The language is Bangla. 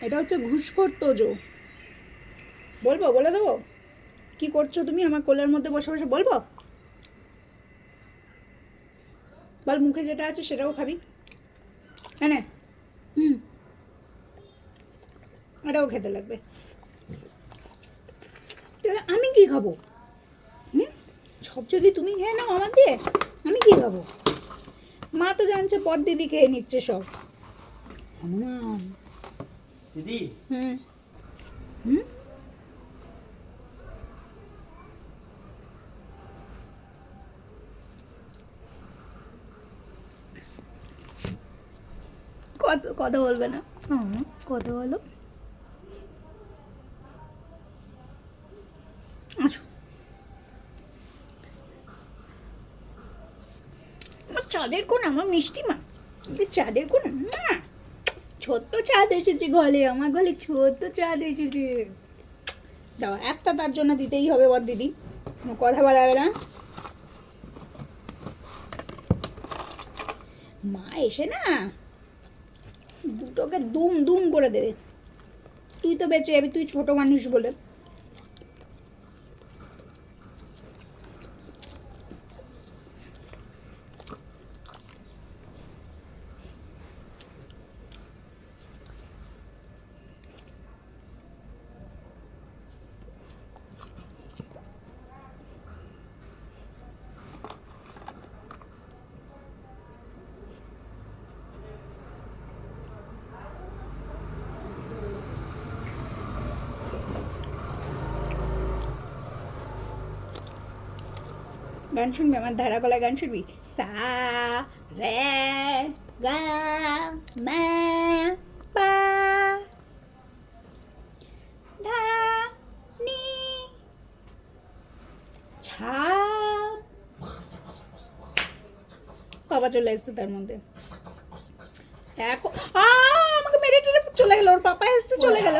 এটা হচ্ছে ঘুষখোর তোজো। বলব, বলে দেবো? কি করছ তুমি আমার কোলের মধ্যে বসে বসে? বলব? বল, মুখে যেটা আছে সেটাও খাবি। হ্যাঁ হুম। এটাও খেতে লাগবে। আমি কি খাব? হুম? সব যদি তুমি খেয়ে নাও আমার দিয়ে, আমি কি খাব? মা তো জানছে পর দিদি খেয়ে নিচ্ছে সব। হনুমান। দিদি হুম হুম কত কথা বলবে না? কথা বলো? আসো চাঁদের কোন আমার মিষ্টি মা। চাঁদের কোন মা। ছোট্ট চাঁদ এসেছে গলে, আমার গলে ছোট্ট চাঁদ এসেছে। দাও, একটা তার জন্য দিতেই হবে বর দিদি। কথা বলা যাবে না। মা এসে না দুটোকে দুম দুম করে দেবে। তুই তো বেঁচে যাবি, তুই ছোট মানুষ বলে। গান শুনবি? আমার ধারা গলায় গান শুনবি? সা, রে, গা, মা, পা। ধা, নি। ছা বাবা চলে এসছে তার মধ্যে। আ, আমাকে মেরে টেরে চলে গেল, ওর পাপা এসছে, চলে গেল।